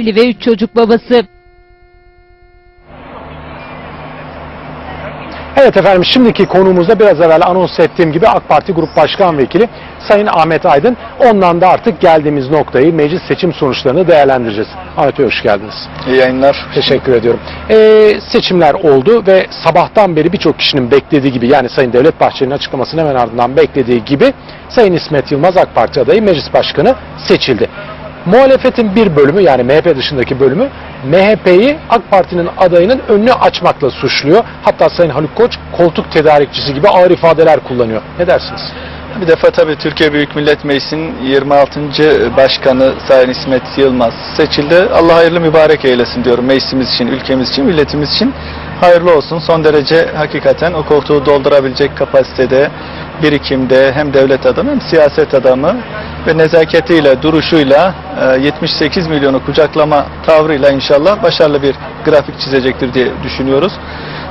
evli ve 3 çocuk babası. Evet efendim şimdiki konuğumuzda biraz evvel anons ettiğim gibi AK Parti Grup Başkan Vekili Sayın Ahmet Aydın. Ondan da artık geldiğimiz noktayı meclis seçim sonuçlarını değerlendireceğiz. Ahmet Bey hoş geldiniz. İyi yayınlar. Teşekkür ediyorum. Ee, seçimler oldu ve sabahtan beri birçok kişinin beklediği gibi yani Sayın Devlet Bahçeli'nin açıklamasının hemen ardından beklediği gibi Sayın İsmet Yılmaz AK Parti adayı meclis başkanı seçildi. Muhalefetin bir bölümü yani MHP dışındaki bölümü MHP'yi AK Parti'nin adayının önünü açmakla suçluyor. Hatta Sayın Haluk Koç koltuk tedarikçisi gibi ağır ifadeler kullanıyor. Ne dersiniz? Bir defa tabii Türkiye Büyük Millet Meclisi'nin 26. Başkanı Sayın İsmet Yılmaz seçildi. Allah hayırlı mübarek eylesin diyorum meclisimiz için, ülkemiz için, milletimiz için. Hayırlı olsun. Son derece hakikaten o koltuğu doldurabilecek kapasitede, birikimde hem devlet adamı hem siyaset adamı ve nezaketiyle, duruşuyla e, 78 milyonu kucaklama tavrıyla inşallah başarılı bir grafik çizecektir diye düşünüyoruz.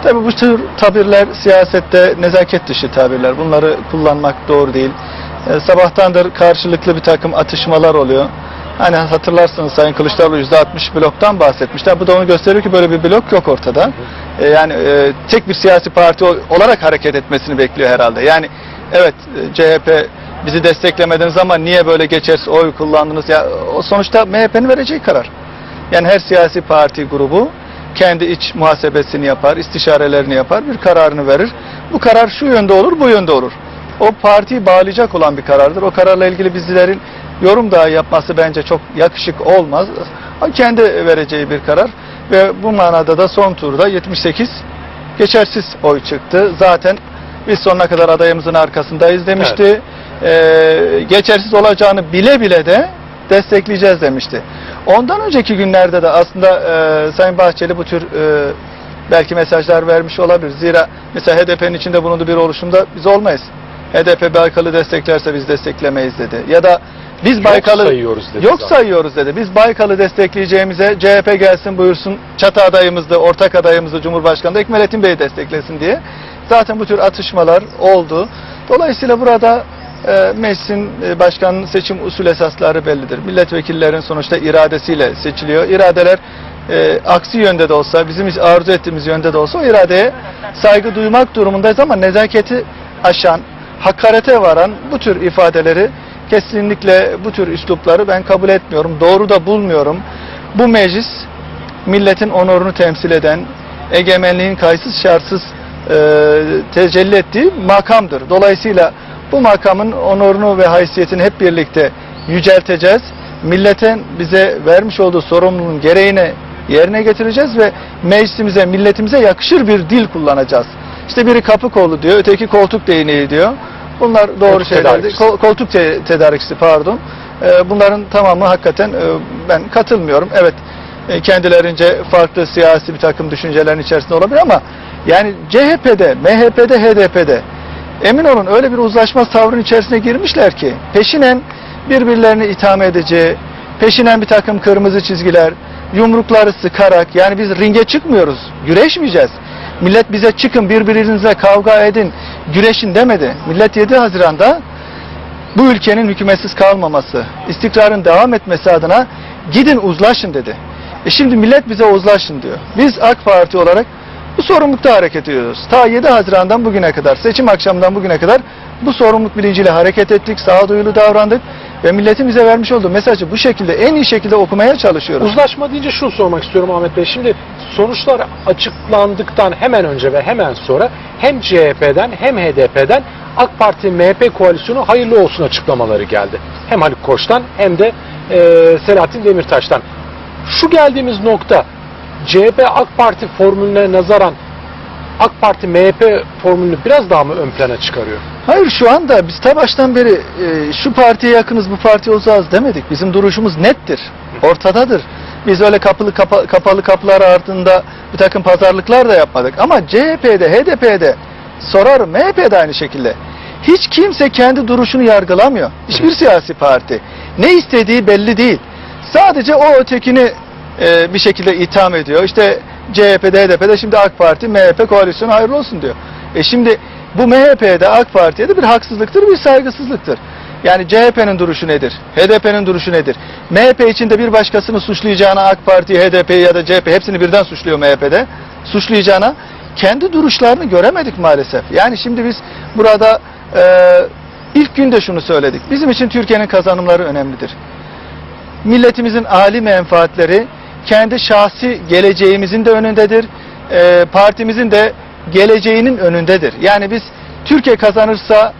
Tabii bu tür tabirler siyasette nezaket dışı tabirler. Bunları kullanmak doğru değil. E, sabahtandır karşılıklı bir takım atışmalar oluyor. Hani hatırlarsınız Sayın Kılıçdaroğlu %60 bloktan bahsetmişler. Bu da onu gösteriyor ki böyle bir blok yok ortada. E, yani e, tek bir siyasi parti ol- olarak hareket etmesini bekliyor herhalde. Yani evet CHP bizi desteklemediniz ama niye böyle geçersiz oy kullandınız? Ya sonuçta MHP'nin vereceği karar. Yani her siyasi parti grubu kendi iç muhasebesini yapar, istişarelerini yapar, bir kararını verir. Bu karar şu yönde olur, bu yönde olur. O partiyi bağlayacak olan bir karardır. O kararla ilgili bizlerin yorum dahi yapması bence çok yakışık olmaz. Kendi vereceği bir karar ve bu manada da son turda 78 geçersiz oy çıktı. Zaten biz sonuna kadar adayımızın arkasındayız demişti. Ee, geçersiz olacağını bile bile de destekleyeceğiz demişti. Ondan önceki günlerde de aslında e, Sayın Bahçeli bu tür e, belki mesajlar vermiş olabilir. Zira mesela HDP'nin içinde bulunduğu bir oluşumda biz olmayız. HDP Baykal'ı desteklerse biz desteklemeyiz dedi. Ya da biz Yok Baykal'ı sayıyoruz dedi yok zaten. sayıyoruz dedi. Biz Baykal'ı destekleyeceğimize CHP gelsin buyursun çatı adayımızdı, ortak adayımızdı Cumhurbaşkanı da Ekmelettin Bey'i desteklesin diye. Zaten bu tür atışmalar oldu. Dolayısıyla burada e, meclisin e, başkanın seçim usul esasları bellidir. Milletvekillerin sonuçta iradesiyle seçiliyor. İradeler e, aksi yönde de olsa, bizim arzu ettiğimiz yönde de olsa o iradeye saygı duymak durumundayız ama nezaketi aşan, hakarete varan bu tür ifadeleri kesinlikle bu tür üslupları ben kabul etmiyorum. Doğru da bulmuyorum. Bu meclis milletin onurunu temsil eden, egemenliğin kayıtsız şartsız tecelli ettiği makamdır. Dolayısıyla bu makamın onurunu ve haysiyetini hep birlikte yücelteceğiz. Milletin bize vermiş olduğu sorumluluğun gereğini yerine getireceğiz ve meclisimize, milletimize yakışır bir dil kullanacağız. İşte biri kapı kolu diyor, öteki koltuk değneği diyor. Bunlar doğru Koltuk şeyler. değil. tedarikçisi. Kol- koltuk te- tedarikçisi pardon. Ee, bunların tamamı hakikaten e, ben katılmıyorum. Evet e, kendilerince farklı siyasi bir takım düşüncelerin içerisinde olabilir ama yani CHP'de, MHP'de, HDP'de emin olun öyle bir uzlaşmaz tavrın içerisine girmişler ki peşinen birbirlerini itham edeceği, peşinen bir takım kırmızı çizgiler, yumrukları sıkarak yani biz ringe çıkmıyoruz, güreşmeyeceğiz. Millet bize çıkın birbirinize kavga edin, güreşin demedi. Millet 7 Haziran'da bu ülkenin hükümetsiz kalmaması, istikrarın devam etmesi adına gidin uzlaşın dedi. E şimdi millet bize uzlaşın diyor. Biz AK Parti olarak bu sorumlulukta hareket ediyoruz. Ta 7 Haziran'dan bugüne kadar, seçim akşamından bugüne kadar bu sorumluluk bilinciyle hareket ettik, sağduyulu davrandık ve milletin bize vermiş olduğu mesajı bu şekilde en iyi şekilde okumaya çalışıyoruz. Uzlaşma deyince şunu sormak istiyorum Ahmet Bey. Şimdi sonuçlar açıklandıktan hemen önce ve hemen sonra hem CHP'den hem HDP'den AK Parti MHP koalisyonu hayırlı olsun açıklamaları geldi. Hem Haluk Koç'tan hem de e, Selahattin Demirtaş'tan. Şu geldiğimiz nokta CHP AK Parti formülüne nazaran AK Parti MHP formülünü biraz daha mı ön plana çıkarıyor? Hayır şu anda biz ta baştan beri e, şu partiye yakınız bu partiye uzağız demedik. Bizim duruşumuz nettir. Ortadadır. Biz öyle kapılı kapa- kapalı kapılar ardında bir takım pazarlıklar da yapmadık. Ama CHP'de, HDP'de sorarım MHP'de aynı şekilde. Hiç kimse kendi duruşunu yargılamıyor. Hiçbir siyasi parti. Ne istediği belli değil. Sadece o ötekini e, bir şekilde itham ediyor. İşte CHP'de, HDP'de şimdi AK Parti, MHP koalisyonu hayırlı olsun diyor. E şimdi bu MHP'de AK Parti'ye de bir haksızlıktır, bir saygısızlıktır. Yani CHP'nin duruşu nedir? HDP'nin duruşu nedir? MHP içinde bir başkasını suçlayacağına AK Parti, HDP ya da CHP hepsini birden suçluyor MHP'de. Suçlayacağına kendi duruşlarını göremedik maalesef. Yani şimdi biz burada e, ilk günde şunu söyledik. Bizim için Türkiye'nin kazanımları önemlidir. Milletimizin âli menfaatleri kendi şahsi geleceğimizin de önündedir. E, partimizin de geleceğinin önündedir. Yani biz Türkiye kazanırsa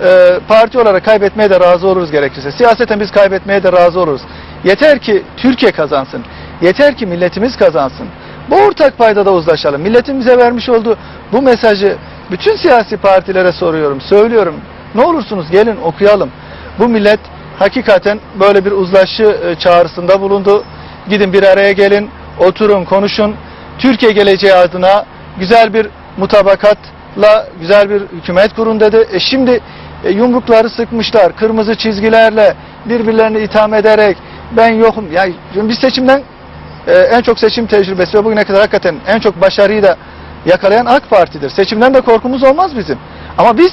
e, parti olarak kaybetmeye de razı oluruz gerekirse. Siyaseten biz kaybetmeye de razı oluruz. Yeter ki Türkiye kazansın. Yeter ki milletimiz kazansın. Bu ortak paydada uzlaşalım. Milletimize vermiş olduğu bu mesajı bütün siyasi partilere soruyorum, söylüyorum. Ne olursunuz gelin okuyalım. Bu millet hakikaten böyle bir uzlaşı e, çağrısında bulundu. Gidin bir araya gelin, oturun, konuşun. Türkiye geleceği adına güzel bir mutabakatla güzel bir hükümet kurun dedi. E şimdi e, yumrukları sıkmışlar, kırmızı çizgilerle birbirlerini itham ederek ben yokum. Yani biz seçimden e, en çok seçim tecrübesi ve bugüne kadar hakikaten en çok başarıyı da yakalayan AK Parti'dir. Seçimden de korkumuz olmaz bizim. Ama biz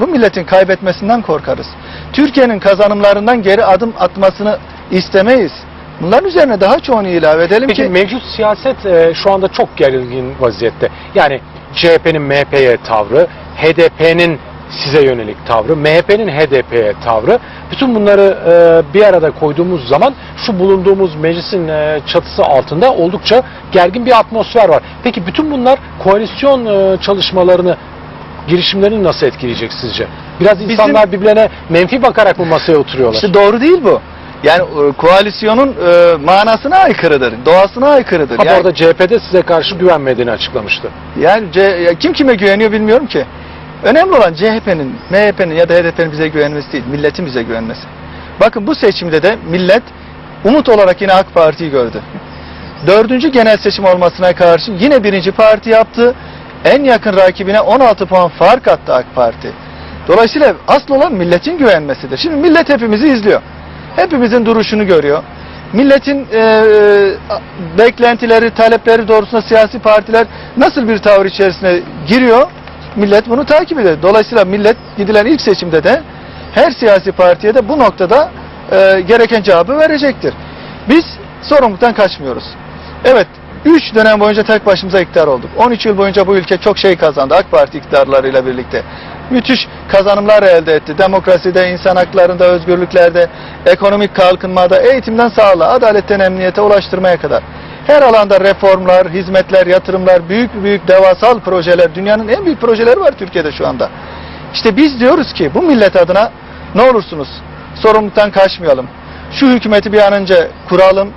bu milletin kaybetmesinden korkarız. Türkiye'nin kazanımlarından geri adım atmasını istemeyiz. Bunların üzerine daha çoğunu ilave edelim Peki ki mevcut siyaset e, şu anda çok gergin vaziyette. Yani CHP'nin MHP'ye tavrı, HDP'nin size yönelik tavrı, MHP'nin HDP'ye tavrı. Bütün bunları e, bir arada koyduğumuz zaman şu bulunduğumuz meclisin e, çatısı altında oldukça gergin bir atmosfer var. Peki bütün bunlar koalisyon e, çalışmalarını girişimlerini nasıl etkileyecek sizce? Biraz insanlar birbirlerine menfi bakarak bu masaya oturuyorlar. işte doğru değil bu. Yani e, koalisyonun e, manasına aykırıdır, doğasına aykırıdır. Ha, yani, arada CHP'de size karşı güvenmediğini açıklamıştı. yani C- ya kim kime güveniyor bilmiyorum ki. Önemli olan CHP'nin, MHP'nin ya da HDP'nin bize güvenmesi değil, milletin bize güvenmesi. Bakın bu seçimde de millet umut olarak yine AK Parti'yi gördü. Dördüncü genel seçim olmasına karşın yine birinci parti yaptı. En yakın rakibine 16 puan fark attı AK Parti. Dolayısıyla asıl olan milletin güvenmesidir. Şimdi millet hepimizi izliyor. Hepimizin duruşunu görüyor. Milletin e, beklentileri, talepleri doğrusunda siyasi partiler nasıl bir tavır içerisine giriyor? Millet bunu takip ediyor. Dolayısıyla millet gidilen ilk seçimde de her siyasi partiye de bu noktada e, gereken cevabı verecektir. Biz sorumluluktan kaçmıyoruz. Evet, 3 dönem boyunca tek başımıza iktidar olduk. 13 yıl boyunca bu ülke çok şey kazandı AK Parti iktidarlarıyla birlikte. Müthiş kazanımlar elde etti. Demokraside, insan haklarında, özgürlüklerde, ekonomik kalkınmada, eğitimden sağlığa, adaletten emniyete ulaştırmaya kadar. Her alanda reformlar, hizmetler, yatırımlar, büyük büyük devasal projeler, dünyanın en büyük projeleri var Türkiye'de şu anda. İşte biz diyoruz ki bu millet adına ne olursunuz sorumluluktan kaçmayalım. Şu hükümeti bir an önce kuralım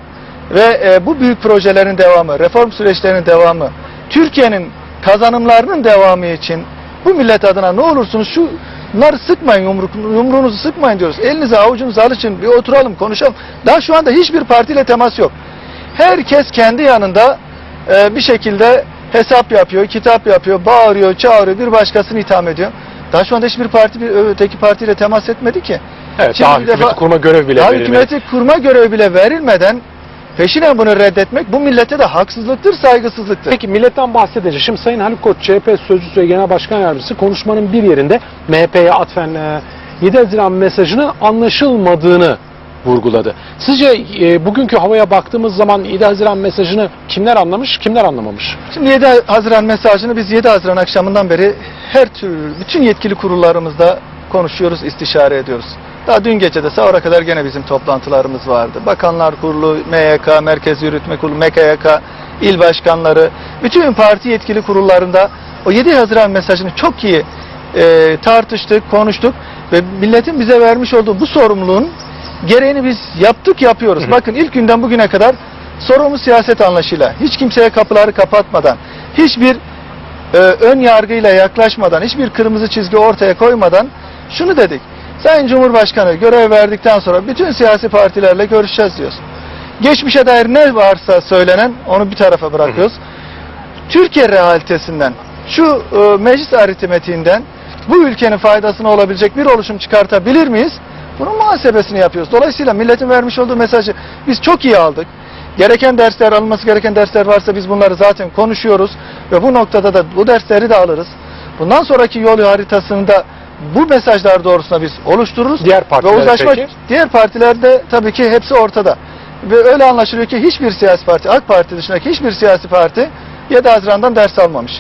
ve e, bu büyük projelerin devamı, reform süreçlerinin devamı, Türkiye'nin kazanımlarının devamı için bu millet adına ne olursunuz şu bunları sıkmayın yumruk, yumruğunuzu sıkmayın diyoruz. Elinize avucunuzu alışın bir oturalım konuşalım. Daha şu anda hiçbir partiyle temas yok. Herkes kendi yanında e, bir şekilde hesap yapıyor, kitap yapıyor, bağırıyor, çağırıyor, bir başkasını itham ediyor. Daha şu anda hiçbir parti bir öteki partiyle temas etmedi ki. Evet, Şimdi daha hükümeti defa- kurma görevi bile Daha verilmedi. hükümeti kurma görevi bile verilmeden peşinen bunu reddetmek bu millete de haksızlıktır, saygısızlıktır. Peki milletten bahsedeceğiz. Şimdi Sayın Haluk Koç, CHP Sözcüsü ve Genel Başkan Yardımcısı konuşmanın bir yerinde MHP'ye atfen e, 7 Haziran mesajının anlaşılmadığını vurguladı. Sizce e, bugünkü havaya baktığımız zaman 7 Haziran mesajını kimler anlamış, kimler anlamamış? Şimdi 7 Haziran mesajını biz 7 Haziran akşamından beri her türlü, bütün yetkili kurullarımızda konuşuyoruz, istişare ediyoruz. Daha dün gece de sahura kadar gene bizim toplantılarımız vardı. Bakanlar Kurulu, MYK, Merkez Yürütme Kurulu, MKYK, il başkanları, bütün parti yetkili kurullarında o 7 Haziran mesajını çok iyi e, tartıştık, konuştuk ve milletin bize vermiş olduğu bu sorumluluğun gereğini biz yaptık, yapıyoruz. Hı hı. Bakın ilk günden bugüne kadar sorumlu siyaset anlayışıyla, hiç kimseye kapıları kapatmadan, hiçbir e, ön yargıyla yaklaşmadan, hiçbir kırmızı çizgi ortaya koymadan şunu dedik. Sayın Cumhurbaşkanı görev verdikten sonra bütün siyasi partilerle görüşeceğiz diyoruz. Geçmişe dair ne varsa söylenen onu bir tarafa bırakıyoruz. Türkiye realitesinden, şu e, meclis aritmetiğinden bu ülkenin faydasına olabilecek bir oluşum çıkartabilir miyiz? Bunun muhasebesini yapıyoruz. Dolayısıyla milletin vermiş olduğu mesajı biz çok iyi aldık. Gereken dersler alınması gereken dersler varsa biz bunları zaten konuşuyoruz ve bu noktada da bu dersleri de alırız. Bundan sonraki yol haritasını da Bu mesajlar doğrusunda biz oluştururuz. Diğer Ve partiler uzlaşma peki? diğer partilerde tabii ki hepsi ortada. Ve öyle anlaşılıyor ki hiçbir siyasi parti, AK Parti dışındaki hiçbir siyasi parti 7 Haziran'dan ders almamış.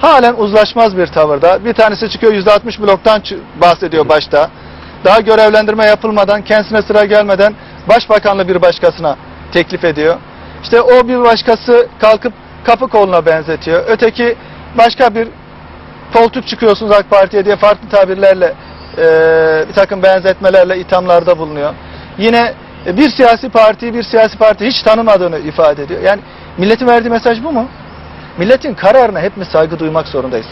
Halen uzlaşmaz bir tavırda. Bir tanesi çıkıyor %60 bloktan bahsediyor başta. Daha görevlendirme yapılmadan, kendisine sıra gelmeden başbakanlı bir başkasına teklif ediyor. İşte o bir başkası kalkıp kapı koluna benzetiyor. Öteki başka bir koltuk çıkıyorsunuz AK Parti'ye diye farklı tabirlerle e, bir takım benzetmelerle ithamlarda bulunuyor. Yine e, bir siyasi parti bir siyasi parti hiç tanımadığını ifade ediyor. Yani milletin verdiği mesaj bu mu? Milletin kararına hepimiz saygı duymak zorundayız.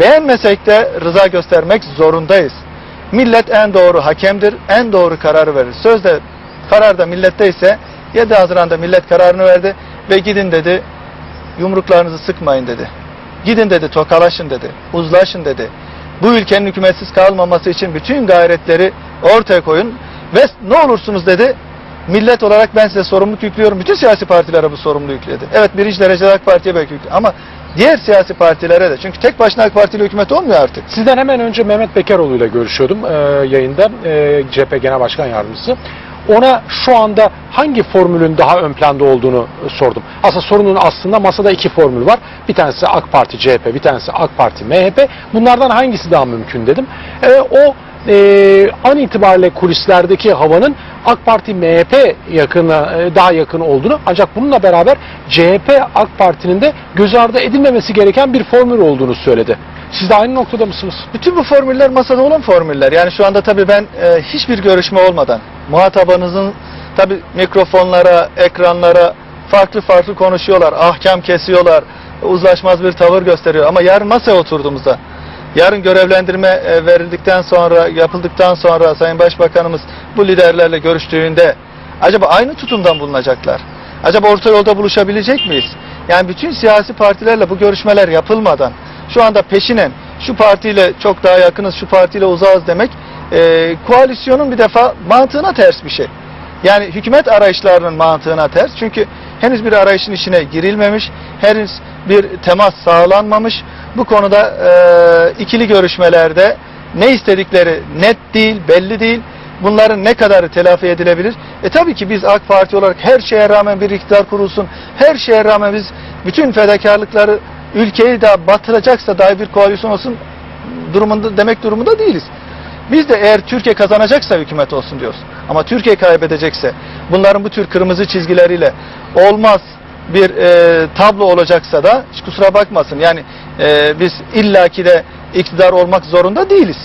Beğenmesek de rıza göstermek zorundayız. Millet en doğru hakemdir, en doğru kararı verir. Sözde karar da millette ise 7 Haziran'da millet kararını verdi ve gidin dedi yumruklarınızı sıkmayın dedi. Gidin dedi tokalaşın dedi. Uzlaşın dedi. Bu ülkenin hükümetsiz kalmaması için bütün gayretleri ortaya koyun ve ne olursunuz dedi. Millet olarak ben size sorumluluk yüklüyorum. Bütün siyasi partilere bu sorumluluğu yükledi. Evet birinci derecede AK Parti'ye belki yükledi. Ama diğer siyasi partilere de. Çünkü tek başına AK Parti ile hükümet olmuyor artık. Sizden hemen önce Mehmet Bekeroğlu ile görüşüyordum e, yayında. E, CHP Genel Başkan Yardımcısı. Ona şu anda hangi formülün daha ön planda olduğunu e, sordum. Aslında sorunun aslında masada iki formül var. Bir tanesi AK Parti CHP, bir tanesi AK Parti MHP. Bunlardan hangisi daha mümkün dedim. E, o e, an itibariyle kulislerdeki havanın AK Parti MHP yakına e, daha yakın olduğunu ancak bununla beraber CHP AK Parti'nin de göz ardı edilmemesi gereken bir formül olduğunu söyledi. Siz de aynı noktada mısınız? Bütün bu formüller masada olan formüller. Yani şu anda tabii ben e, hiçbir görüşme olmadan muhatabınızın tabii mikrofonlara, ekranlara farklı farklı konuşuyorlar, ahkam kesiyorlar, uzlaşmaz bir tavır gösteriyor. Ama yarın masaya oturduğumuzda, yarın görevlendirme e, verildikten sonra, yapıldıktan sonra Sayın Başbakanımız bu liderlerle görüştüğünde acaba aynı tutumdan bulunacaklar? Acaba orta yolda buluşabilecek miyiz? Yani bütün siyasi partilerle bu görüşmeler yapılmadan şu anda peşinen şu partiyle çok daha yakınız, şu partiyle uzağız demek e, koalisyonun bir defa mantığına ters bir şey. Yani hükümet arayışlarının mantığına ters. Çünkü henüz bir arayışın içine girilmemiş, henüz bir temas sağlanmamış. Bu konuda e, ikili görüşmelerde ne istedikleri net değil, belli değil. Bunların ne kadarı telafi edilebilir? E tabii ki biz AK Parti olarak her şeye rağmen bir iktidar kurulsun, her şeye rağmen biz bütün fedakarlıkları ülkeyi daha batıracaksa dahi bir koalisyon olsun durumunda demek durumunda değiliz. Biz de eğer Türkiye kazanacaksa hükümet olsun diyoruz. Ama Türkiye kaybedecekse bunların bu tür kırmızı çizgileriyle olmaz bir e, tablo olacaksa da hiç kusura bakmasın. Yani e, biz illaki de iktidar olmak zorunda değiliz.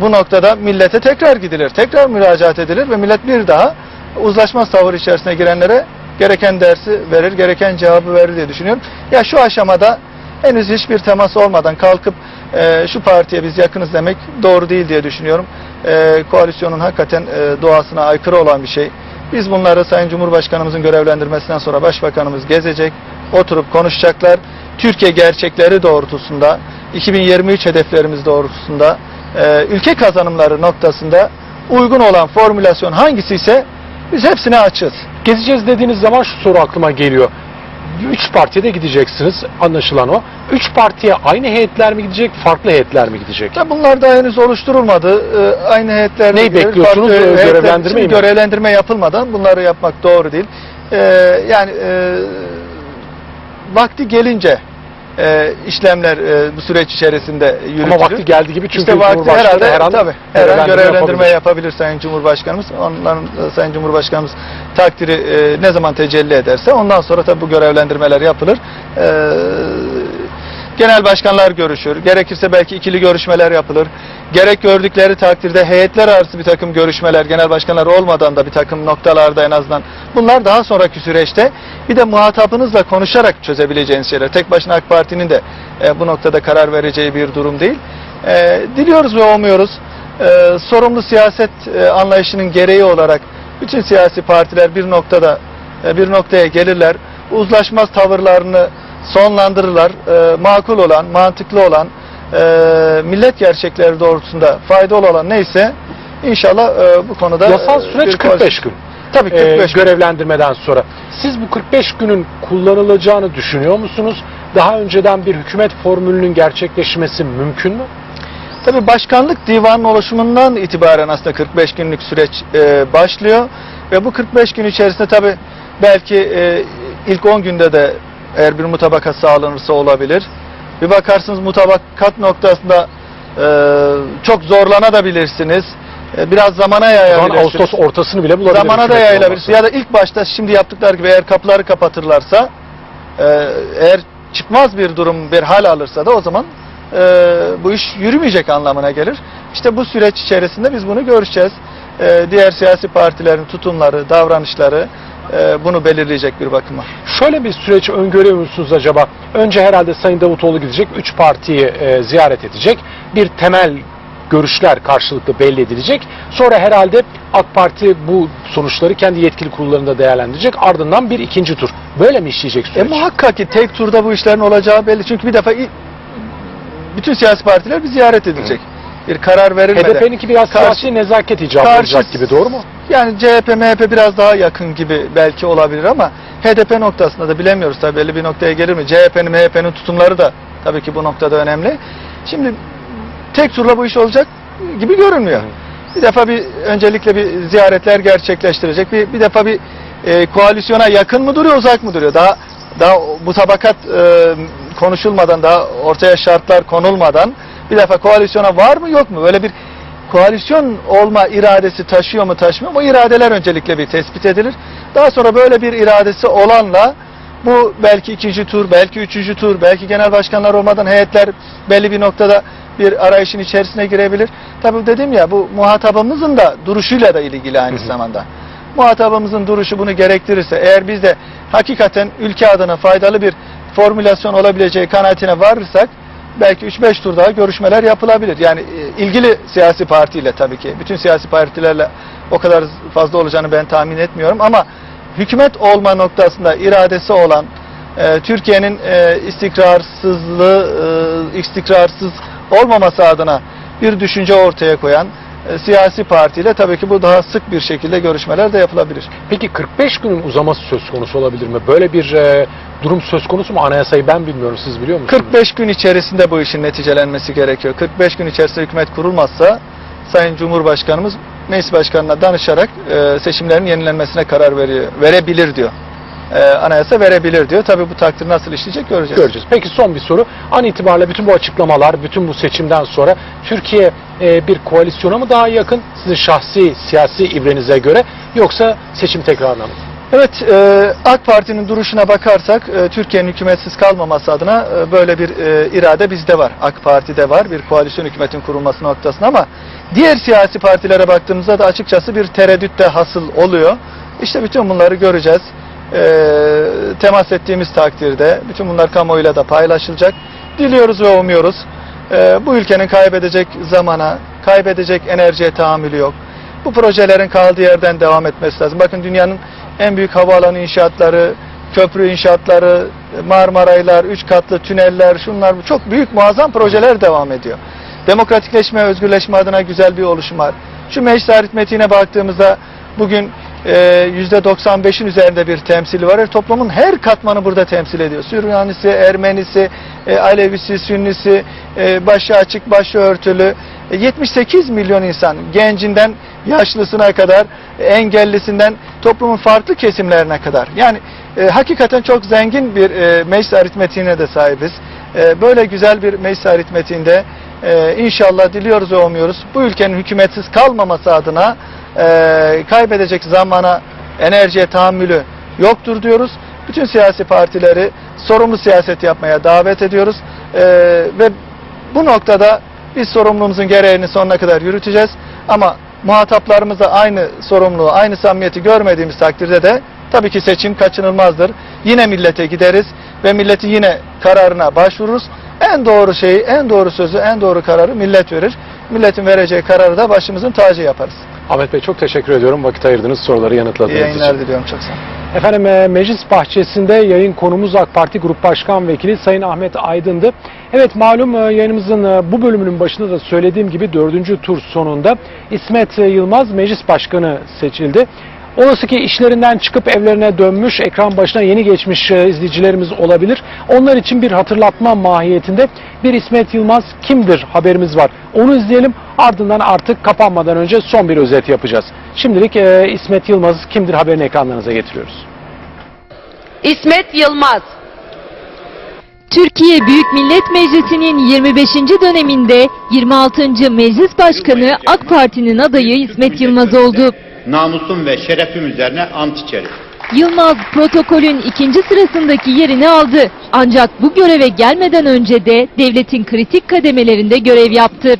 Bu noktada millete tekrar gidilir, tekrar müracaat edilir ve millet bir daha uzlaşmaz tavır içerisine girenlere gereken dersi verir, gereken cevabı verir diye düşünüyorum. Ya şu aşamada henüz hiçbir temas olmadan kalkıp e, şu partiye biz yakınız demek doğru değil diye düşünüyorum. E, koalisyonun hakikaten e, doğasına aykırı olan bir şey. Biz bunları Sayın Cumhurbaşkanımızın görevlendirmesinden sonra Başbakanımız gezecek, oturup konuşacaklar. Türkiye gerçekleri doğrultusunda, 2023 hedeflerimiz doğrultusunda, e, ülke kazanımları noktasında uygun olan formülasyon hangisi ise biz hepsine açığız. Gezeceğiz dediğiniz zaman şu soru aklıma geliyor. Üç partiye de gideceksiniz anlaşılan o. Üç partiye aynı heyetler mi gidecek, farklı heyetler mi gidecek? Ya bunlar da henüz oluşturulmadı. Ee, aynı heyetler Neyi bekliyorsunuz? Ee, görevlendirmeyi mi? Görevlendirme yapılmadan bunları yapmak doğru değil. Ee, yani e, vakti gelince e, işlemler e, bu süreç içerisinde yürütülür. Ama vakti geldi gibi çünkü işte vakti herhalde her an tabii, her an görevlendirme görevlendirme yapabilir. yapabilir Sayın Cumhurbaşkanımız. Onların e, Sayın Cumhurbaşkanımız takdiri e, ne zaman tecelli ederse ondan sonra tabii bu görevlendirmeler yapılır. E, genel başkanlar görüşür. Gerekirse belki ikili görüşmeler yapılır. Gerek gördükleri takdirde heyetler arası bir takım görüşmeler, genel başkanlar olmadan da bir takım noktalarda en azından. Bunlar daha sonraki süreçte bir de muhatabınızla konuşarak çözebileceğiniz şeyler. Tek başına AK Parti'nin de e, bu noktada karar vereceği bir durum değil. E, diliyoruz ve umuyoruz. E, sorumlu siyaset e, anlayışının gereği olarak bütün siyasi partiler bir noktada e, bir noktaya gelirler. Uzlaşmaz tavırlarını sonlandırırlar. E, makul olan, mantıklı olan, e, millet gerçekleri doğrultusunda faydalı olan neyse inşallah e, bu konuda Yasal e, süreç bir 45 gün. Tabii Ee, 45 gün. görevlendirmeden sonra. Siz bu 45 günün kullanılacağını düşünüyor musunuz? Daha önceden bir hükümet formülünün gerçekleşmesi mümkün mü? Tabii başkanlık divanının oluşumundan itibaren aslında 45 günlük süreç e, başlıyor ve bu 45 gün içerisinde tabii belki e, ilk 10 günde de eğer bir mutabakat sağlanırsa olabilir. Bir bakarsınız mutabakat noktasında e, çok zorlanabilirsiniz. E, biraz zamana yayabilirsiniz. Ağustos ortasını bile bulabilir. Zamana da hükümetin yayılabilir. olması. Ya da ilk başta şimdi yaptıkları gibi eğer kapıları kapatırlarsa e, eğer çıkmaz bir durum bir hal alırsa da o zaman e, bu iş yürümeyecek anlamına gelir. İşte bu süreç içerisinde biz bunu göreceğiz. E, diğer siyasi partilerin tutumları, davranışları e, bunu belirleyecek bir bakıma. Şöyle bir süreç öngörüyor musunuz acaba? Önce herhalde Sayın Davutoğlu gidecek, üç partiyi e, ziyaret edecek. Bir temel görüşler karşılıklı belli edilecek. Sonra herhalde AK Parti bu sonuçları kendi yetkili kurullarında değerlendirecek. Ardından bir ikinci tur. Böyle mi işleyecek E, süreç? muhakkak ki tek turda bu işlerin olacağı belli. Çünkü bir defa bütün siyasi partiler bir ziyaret edilecek. Bir karar verilmeden. HDP'ninki biraz Karşı- siyasi nezaket icabı karşı- olacak gibi doğru mu? Yani CHP, MHP biraz daha yakın gibi belki olabilir ama HDP noktasında da bilemiyoruz tabii belli bir noktaya gelir mi? CHP'nin, MHP'nin tutumları da tabii ki bu noktada önemli. Şimdi tek turla bu iş olacak gibi görünmüyor. Bir defa bir öncelikle bir ziyaretler gerçekleştirecek. Bir, bir defa bir e, koalisyona yakın mı duruyor, uzak mı duruyor? Daha daha bu tabakat e, konuşulmadan, daha ortaya şartlar konulmadan bir defa koalisyona var mı yok mu? Böyle bir koalisyon olma iradesi taşıyor mu taşımıyor mu? Bu iradeler öncelikle bir tespit edilir. Daha sonra böyle bir iradesi olanla bu belki ikinci tur, belki üçüncü tur, belki genel başkanlar olmadan heyetler belli bir noktada bir arayışın içerisine girebilir. Tabii dedim ya bu muhatabımızın da duruşuyla da ilgili aynı zamanda. Muhatabımızın duruşu bunu gerektirirse eğer biz de hakikaten ülke adına faydalı bir formülasyon olabileceği kanaatine varırsak belki 3-5 tur daha görüşmeler yapılabilir. Yani e, ilgili siyasi partiyle tabii ki. Bütün siyasi partilerle o kadar fazla olacağını ben tahmin etmiyorum ama hükümet olma noktasında iradesi olan e, Türkiye'nin e, istikrarsızlığı e, istikrarsız olmaması adına bir düşünce ortaya koyan siyasi partiyle tabii ki bu daha sık bir şekilde görüşmeler de yapılabilir. Peki 45 günün uzaması söz konusu olabilir mi? Böyle bir e, durum söz konusu mu? Anayasayı ben bilmiyorum. Siz biliyor musunuz? 45 gün içerisinde bu işin neticelenmesi gerekiyor. 45 gün içerisinde hükümet kurulmazsa Sayın Cumhurbaşkanımız Meclis Başkanı'na danışarak e, seçimlerin yenilenmesine karar veriyor, verebilir diyor. E, anayasa verebilir diyor. Tabii bu takdir nasıl işleyecek göreceğiz. göreceğiz. Peki son bir soru. An itibariyle bütün bu açıklamalar, bütün bu seçimden sonra Türkiye e, bir koalisyona mı daha yakın sizin şahsi siyasi ibrenize göre yoksa seçim tekrarına mı? Evet, e, AK Parti'nin duruşuna bakarsak e, Türkiye'nin hükümetsiz kalmaması adına e, böyle bir e, irade bizde var. AK Parti'de var bir koalisyon hükümetin kurulması noktasında ama diğer siyasi partilere baktığımızda da açıkçası bir tereddüt de hasıl oluyor. İşte bütün bunları göreceğiz. E, temas ettiğimiz takdirde bütün bunlar kamuoyuyla da paylaşılacak. Diliyoruz ve umuyoruz. E, bu ülkenin kaybedecek zamana, kaybedecek enerjiye tahammülü yok. Bu projelerin kaldığı yerden devam etmesi lazım. Bakın dünyanın en büyük havaalanı inşaatları, köprü inşaatları, Marmaraylar, üç katlı tüneller, şunlar çok büyük muazzam projeler devam ediyor. Demokratikleşme, özgürleşme adına güzel bir oluşum var. Şu meclis aritmetiğine baktığımızda bugün %95'in üzerinde bir temsili var. Toplumun her katmanı burada temsil ediyor. Süryanisi, Ermenisi, e, Alevisi, Sünnisi, e, başı açık, başı örtülü. E, 78 milyon insan gencinden yaşlısına kadar, e, engellisinden toplumun farklı kesimlerine kadar. Yani e, hakikaten çok zengin bir e, meclis aritmetiğine de sahibiz. E, böyle güzel bir meclis aritmetiğinde e, inşallah diliyoruz ve umuyoruz. Bu ülkenin hükümetsiz kalmaması adına e, kaybedecek zamana, enerjiye tahammülü yoktur diyoruz. Bütün siyasi partileri sorumlu siyaset yapmaya davet ediyoruz. E, ve bu noktada biz sorumluluğumuzun gereğini sonuna kadar yürüteceğiz. Ama muhataplarımızda aynı sorumluluğu, aynı samimiyeti görmediğimiz takdirde de tabii ki seçim kaçınılmazdır. Yine millete gideriz ve milletin yine kararına başvururuz. En doğru şeyi, en doğru sözü, en doğru kararı millet verir. Milletin vereceği kararı da başımızın tacı yaparız. Ahmet Bey çok teşekkür ediyorum. Vakit ayırdınız, soruları İyi yanıtladığınız yayınlar için. diliyorum. Çok sağ olun. Efendim e, meclis bahçesinde yayın konumuz AK Parti Grup Başkan Vekili Sayın Ahmet Aydın'dı. Evet malum e, yayınımızın e, bu bölümünün başında da söylediğim gibi dördüncü tur sonunda İsmet Yılmaz meclis başkanı seçildi. Olası ki işlerinden çıkıp evlerine dönmüş, ekran başına yeni geçmiş e, izleyicilerimiz olabilir. Onlar için bir hatırlatma mahiyetinde bir İsmet Yılmaz kimdir haberimiz var. Onu izleyelim ardından artık kapanmadan önce son bir özet yapacağız. Şimdilik e, İsmet Yılmaz kimdir haberini ekranlarınıza getiriyoruz. İsmet Yılmaz. Türkiye Büyük Millet Meclisi'nin 25. döneminde 26. Meclis Başkanı AK Parti'nin adayı İsmet Yılmaz oldu. Namusum ve şerefim üzerine ant içerim. Yılmaz protokolün ikinci sırasındaki yerini aldı. Ancak bu göreve gelmeden önce de devletin kritik kademelerinde görev yaptı.